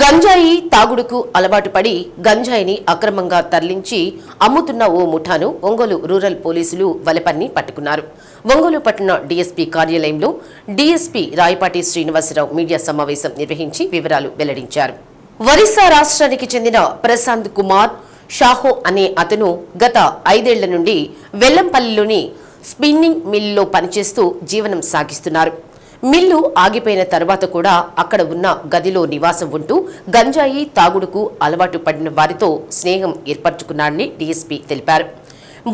గంజాయి తాగుడుకు అలవాటు పడి గంజాయిని అక్రమంగా తరలించి అమ్ముతున్న ఓ ముఠాను ఒంగోలు రూరల్ పోలీసులు వలపన్ని పట్టుకున్నారు. ఒంగోలు పట్టణ డీఎస్పీ కార్యాలయంలో డీఎస్పీ రాయపాటి శ్రీనివాసరావు మీడియా సమావేశం నిర్వహించి వివరాలు వెల్లడించారు. ఒరిస్సా రాష్ట్రానికి చెందిన ప్రశాంత్ కుమార్ షాహో అనే అతను గత ఐదేళ్ళ నుండి వెల్లంపల్లిలోని స్పిన్నింగ్ మిల్లులో పనిచేస్తూ జీవనం సాగిస్తున్నారు. మిల్లు ఆగిపోయిన తర్వాత కూడా అక్కడ ఉన్న గదిలో నివాసం ఉంటూ గంజాయి తాగుడుకు అలవాటు పడిన వారితో స్నేహం ఏర్పరచుకున్నాడని డీఎస్పీ తెలిపారు.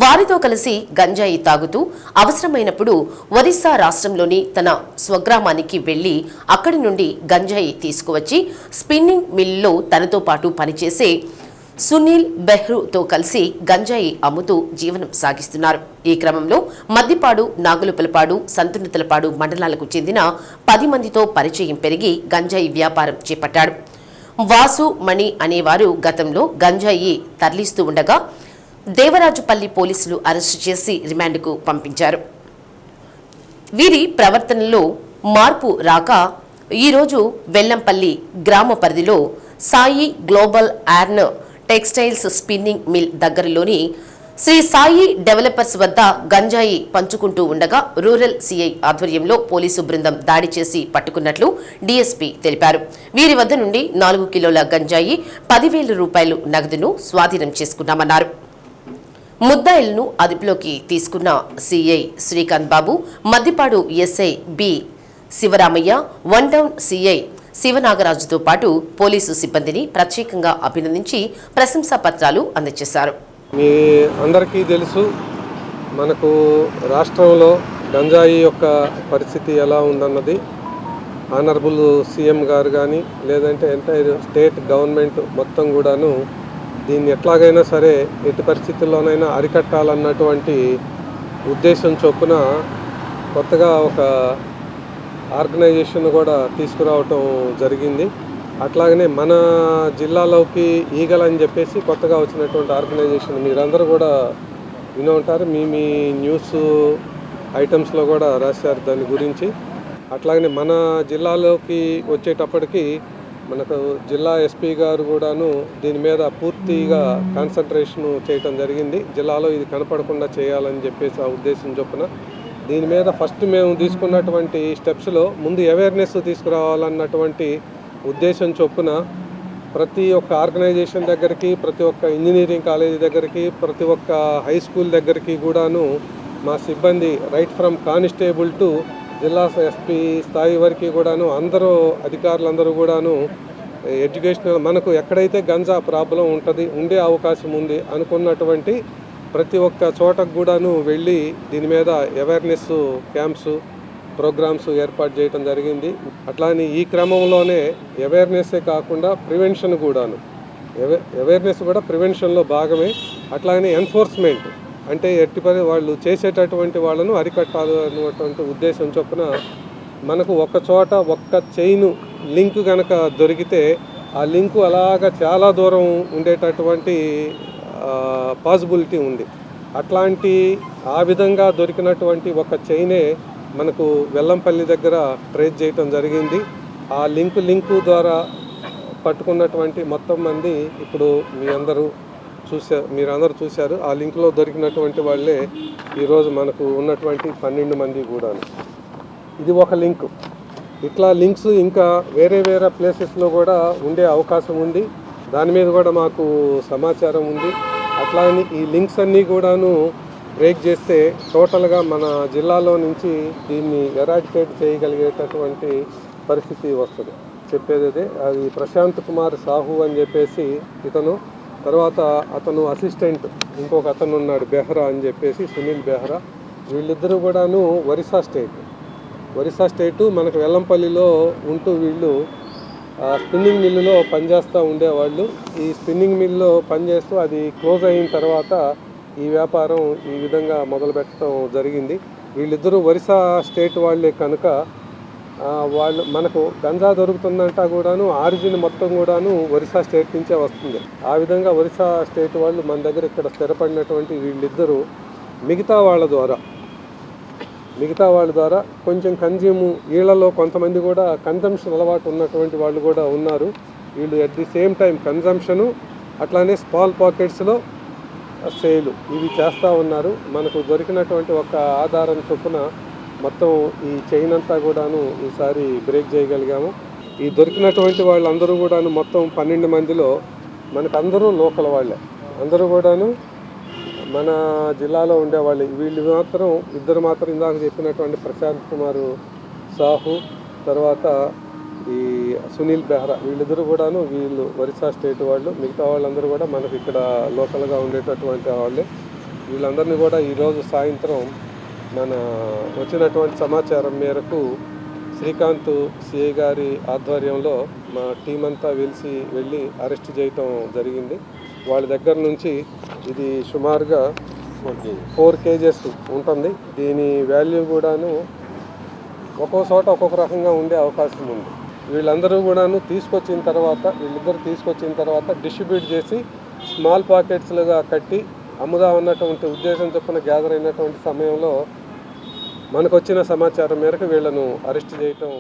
వారితో కలిసి గంజాయి తాగుతూ అవసరమైనప్పుడు ఒరిస్సా రాష్ట్రంలోని తన స్వగ్రామానికి వెళ్ళి అక్కడి నుండి గంజాయి తీసుకువచ్చి స్పిన్నింగ్ మిల్లో తనతో పాటు పనిచేసే సునీల్ బెహ్రూతో కలిసి గంజాయి అమ్ముతూ జీవనం సాగిస్తున్నారు. ఈ క్రమంలో మద్దిపాడు నాగులపలపాడు సంతునతలపాడు మండలాలకు చెందిన పది మందితో పరిచయం పెరిగి గంజాయి వ్యాపారం చేపట్టాడు. వాసు మణి అనేవారు గతంలో గంజాయి తరలిస్తూ ఉండగా దేవరాజుపల్లి పోలీసులు అరెస్టు చేసి రిమాండ్కు పంపించారు. వీరి ప్రవర్తనలో మార్పు రాక ఈరోజు వెల్లంపల్లి గ్రామ పరిధిలో Sai global yarn textiles spinning mill దగ్గరలోని శ్రీ సాయి డెవలపర్స్ వద్ద గంజాయి పంచుకుంటూ ఉండగా రూరల్ సీఐ ఆధ్వర్యంలో పోలీసు బృందం దాడి చేసి పట్టుకున్నట్లు డీఎస్పీ తెలిపారు. వీరి వద్ద నుండి నాలుగు కిలోల గంజాయి పదివేల రూపాయలు నగదును స్వాధీనం చేసుకున్నామన్నారు. ముద్దాయిలను అదుపులోకి తీసుకున్న CI Srikanth Babu Maddipadu SI B Sivaramaiah one town CI శివనాగరాజుతో పాటు పోలీసు సిబ్బందిని ప్రత్యేకంగా అభినందించి ప్రశంసా పత్రాలు అందజేశారు. మీ అందరికీ తెలుసు మనకు రాష్ట్రంలో గంజాయి యొక్క పరిస్థితి ఎలా ఉందన్నది ఆనరబుల్ సీఎం గారు కానీ లేదంటే ఎంటైర్ స్టేట్ గవర్నమెంట్ మొత్తం కూడాను దీన్ని ఎట్లాగైనా సరే ఎట్టి పరిస్థితుల్లోనైనా అరికట్టాలన్నటువంటి ఉద్దేశం చొప్పున కొత్తగా ఒక ఆర్గనైజేషన్ కూడా తీసుకురావటం జరిగింది. అట్లాగనే మన జిల్లాలోకి ఈగల్ అని చెప్పేసి కొత్తగా వచ్చినటువంటి ఆర్గనైజేషన్ మీరందరూ కూడా వినే ఉంటారు. మీ మీ న్యూస్ ఐటమ్స్లో కూడా రాశారు దాని గురించి. అట్లాగనే మన జిల్లాలోకి వచ్చేటప్పటికి మనకు జిల్లా ఎస్పీ గారు కూడాను దీని మీద పూర్తిగా కాన్సన్ట్రేషన్ చేయటం జరిగింది. జిల్లాలో ఇది కనపడకుండా చేయాలని చెప్పేసి ఆ ఉద్దేశం చొప్పున దీని మీద ఫస్ట్ మేము తీసుకున్నటువంటి స్టెప్స్లో ముందు అవేర్నెస్ తీసుకురావాలన్నటువంటి ఉద్దేశం చొప్పున ప్రతి ఒక్క ఆర్గనైజేషన్ దగ్గరికి ప్రతి ఒక్క ఇంజనీరింగ్ కాలేజీ దగ్గరికి ప్రతి ఒక్క హై స్కూల్ దగ్గరికి కూడాను మా సిబ్బంది రైట్ ఫ్రమ్ కానిస్టేబుల్ టు జిల్లా ఎస్పీ స్థాయి వరకు కూడాను అందరూ అధికారులందరూ కూడాను ఎడ్యుకేషనల్ మనకు ఎక్కడైతే గంజా ప్రాబ్లం ఉంటుంది ఉండే అవకాశం ఉంది అనుకున్నటువంటి ప్రతి ఒక్క చోటకు కూడాను వెళ్ళి దీని మీద అవేర్నెస్ క్యాంప్స్ ప్రోగ్రామ్స్ ఏర్పాటు చేయడం జరిగింది. అట్లానే ఈ క్రమంలోనే అవేర్నెస్సే కాకుండా ప్రివెన్షన్ కూడాను. అవేర్నెస్ కూడా ప్రివెన్షన్లో భాగమే. అట్లానే ఎన్ఫోర్స్మెంట్ అంటే ఎట్టి పని వాళ్ళు చేసేటటువంటి వాళ్ళను అరికట్టాలి అనేటువంటి ఉద్దేశం చొప్పున మనకు ఒక చోట ఒక్క చైన్ లింక్ కనుక దొరికితే ఆ లింకు అలాగ చాలా దూరం ఉండేటటువంటి పాసిబిలిటీ ఉంది. అట్లాంటి ఆ విధంగా దొరికినటువంటి ఒక చైనే మనకు వెల్లంపల్లి దగ్గర ట్రేస్ చేయటం జరిగింది. ఆ లింక్ లింకు ద్వారా పట్టుకున్నటువంటి మొత్తం మంది ఇప్పుడు మీ అందరూ చూసా మీరందరూ చూశారు. ఆ లింక్లో దొరికినటువంటి వాళ్ళే ఈరోజు మనకు ఉన్నటువంటి పన్నెండు మంది కూడా ఇది ఒక లింక్ ఇట్లా లింక్స్ ఇంకా వేరే వేరే ప్లేసెస్లో కూడా ఉండే అవకాశం ఉంది. దాని మీద కూడా మాకు సమాచారం ఉంది. అట్లానే ఈ లింక్స్ అన్నీ కూడాను బ్రేక్ చేస్తే టోటల్గా మన జిల్లాలో నుంచి దీన్ని ఎరాడికేట్ చేయగలిగేటటువంటి పరిస్థితి వస్తుంది. చెప్పేది అదే అది ప్రశాంత్ కుమార్ సాహు అని చెప్పేసి ఇతను తర్వాత అతను అసిస్టెంట్ ఇంకొక అతను ఉన్నాడు బెహ్రా అని చెప్పేసి సునీల్ బెహ్రా. వీళ్ళిద్దరూ కూడాను ఒరిస్సా స్టేట్ ఒరిస్సా స్టేటు మనకు వెల్లంపల్లిలో ఉంటూ వీళ్ళు స్పిన్నింగ్ మిల్లులో పనిచేస్తూ ఉండేవాళ్ళు. ఈ స్పిన్నింగ్ మిల్లులో పనిచేస్తూ అది క్లోజ్ అయిన తర్వాత ఈ వ్యాపారం ఈ విధంగా మొదలు పెట్టడం జరిగింది. వీళ్ళిద్దరూ ఒరిస్సా స్టేట్ వాళ్ళే కనుక వాళ్ళు మనకు గంజా దొరుకుతుందంటా కూడాను ఆరిజిన్ మొత్తం కూడాను ఒరిస్సా స్టేట్ నుంచే వస్తుంది. ఆ విధంగా ఒరిస్సా స్టేట్ వాళ్ళు మన దగ్గర ఇక్కడ స్థిరపడినటువంటి వీళ్ళిద్దరూ మిగతా వాళ్ళ ద్వారా మిగతా వాళ్ళ ద్వారా కొంచెం కన్జ్యూమ్ వీళ్ళలో కొంతమంది కూడా కన్జంప్షన్ అలవాటు ఉన్నటువంటి వాళ్ళు కూడా ఉన్నారు. వీళ్ళు at the same time consumption అట్లానే స్మాల్ పాకెట్స్లో సేలు ఇవి చేస్తూ ఉన్నారు. మనకు దొరికినటువంటి ఒక ఆధారం చొప్పున మొత్తం ఈ చైన్ అంతా కూడాను ఈసారి బ్రేక్ చేయగలిగాము. ఈ దొరికినటువంటి వాళ్ళందరూ కూడాను మొత్తం పన్నెండు మందిలో మనకు అందరూ లోకల్ వాళ్ళే. అందరూ కూడాను మన జిల్లాలో ఉండేవాళ్ళు వీళ్ళు మాత్రం ఇద్దరు మాత్రం ఇందాక చెప్పినటువంటి ప్రశాంత్ కుమార్ సాహు తర్వాత ఈ సునీల్ బెహ్రా వీళ్ళిద్దరూ కూడాను వీళ్ళు ఒరిస్సా స్టేట్ వాళ్ళు మిగతా వాళ్ళందరూ కూడా మనకి ఇక్కడ లోకల్గా ఉండేటటువంటి వాళ్ళే. వీళ్ళందరినీ కూడా ఈరోజు సాయంత్రం మన వచ్చినటువంటి సమాచారం మేరకు శ్రీకాంత్ సిఐ గారి ఆధ్వర్యంలో మా టీం అంతా వెలిసి వెళ్ళి అరెస్ట్ చేయటం జరిగింది. వాళ్ళ దగ్గర నుంచి ఇది సుమారుగా ఫోర్ కేజెస్ ఉంటుంది. దీని వాల్యూ కూడాను ఒక్కో చోట ఒక్కొక్క రకంగా ఉండే అవకాశం ఉంది. వీళ్ళందరూ కూడాను తీసుకొచ్చిన తర్వాత వీళ్ళిద్దరు తీసుకొచ్చిన తర్వాత డిస్ట్రిబ్యూట్ చేసి స్మాల్ పాకెట్స్లుగా కట్టి అమ్ముదా ఉన్నటువంటి ఉద్దేశం చొప్పున గ్యాదర్ అయినటువంటి సమయంలో మనకు వచ్చిన సమాచారం మేరకు వీళ్ళను అరెస్ట్ చేయటం